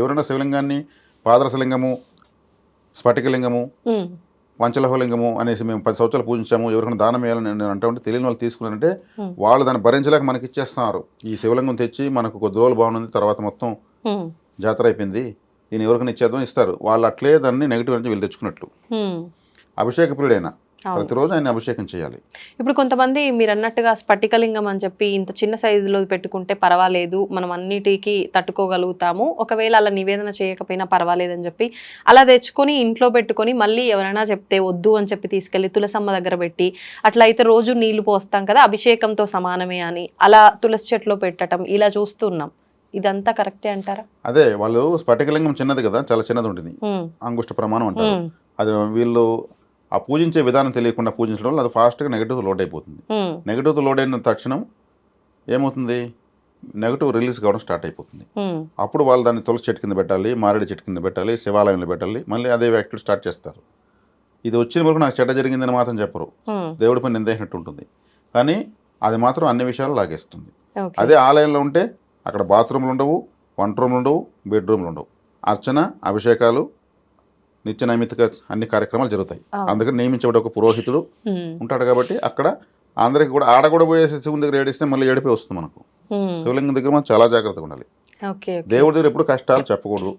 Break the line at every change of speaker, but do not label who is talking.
ఎవరైనా శివలింగాన్ని పాదరసలింగము స్ఫటికలింగము పంచలోహలింగము అనేసి మేము పది సంవత్సరాలు పూజించాము. ఎవరికైనా దానం వేయాలని నేను అంటా ఉంటే తెలియని వాళ్ళు తీసుకున్నారంటే. వాళ్ళు దాన్ని భరించలేక మనకి ఇచ్చేస్తున్నారు. ఈ శివలింగం తెచ్చి మనకు కొద్ది రోజులు బాగుంది తర్వాత మొత్తం జాతర అయిపోయింది. దీన్ని ఎవరికైనా ఇచ్చేద్దాం ఇస్తారు. వాళ్ళు అట్లే దాన్ని నెగిటివ్ నుంచి వీళ్ళు తెచ్చుకున్నట్లు. అభిషేక ప్రియుడైనా ప్రతిరోజు ఆయన అభిషేకం చేయాలి.
ఇప్పుడు కొంతమంది మీరు అన్నట్టుగా స్ఫటికలింగం అని చెప్పి ఇంత చిన్న సైజులో పెట్టుకుంటే పర్వాలేదు మనం అన్నిటికీ తట్టుకోగలుగుతాము. ఒకవేళ అలా నివేదన చేయకపోయినా పర్వాలేదు అని చెప్పి అలా తెచ్చుకొని ఇంట్లో పెట్టుకొని మళ్ళీ ఎవరైనా చెప్తే వద్దు అని చెప్పి తీసుకెళ్ళి తులసమ్మ దగ్గర పెట్టి అట్లా అయితే రోజు నీళ్ళు పోస్తాం కదా అభిషేకంతో సమానమే అని అలా తులసి చెట్లో పెట్టడం ఇలా చూస్తున్నాం ఇదంతా కరెక్టే అంటారా?
అదే వాళ్ళు స్ఫటికలింగం చిన్నది కదా చాలా చిన్నది ఉంటుంది. అంగుష్ట ప్రమాణం అంటారు. అది వీళ్ళు ఆ పూజించే విధానం తెలియకుండా పూజించడం వల్ల అది ఫాస్ట్గా నెగిటివ్ లోడ్ అయిపోతుంది. నెగిటివ్ లోడ్ అయిన తక్షణం ఏమవుతుంది? నెగిటివ్ రిలీజ్ కావడం స్టార్ట్ అయిపోతుంది. అప్పుడు వాళ్ళు దాన్ని తులసి చెట్టు కింద పెట్టాలి మారేడు చెట్టు కింద పెట్టాలి శివాలయంలో పెట్టాలి మళ్ళీ అదే యాక్టివిటీ స్టార్ట్ చేస్తారు. ఇది వచ్చిన వరకు నాకు చెడ్డ జరిగిందని మాత్రం చెప్పరు. దేవుడి పని నిందేసినట్టు ఉంటుంది. కానీ అది మాత్రం అన్ని విషయాలు లాగేస్తుంది. అదే ఆలయంలో ఉంటే అక్కడ బాత్రూమ్లు ఉండవు వంట రూమ్లు ఉండవు బెడ్రూమ్లు ఉండవు. అర్చన అభిషేకాలు నిత్య నైమిత్తిక అన్ని కార్యక్రమాలు జరుగుతాయి. అందుకని నియమించబడి ఒక పురోహితుడు ఉంటాడు కాబట్టి అక్కడ అందరికి కూడా ఆడ కూడా పోయేసి శివుని దగ్గర ఏడిస్తే మళ్ళీ ఏడిపి వస్తుంది మనకు. శివలింగం దగ్గర మనం చాలా జాగ్రత్తగా ఉండాలి. దేవుడి దగ్గర ఎప్పుడు కష్టాలు చెప్పకూడదు.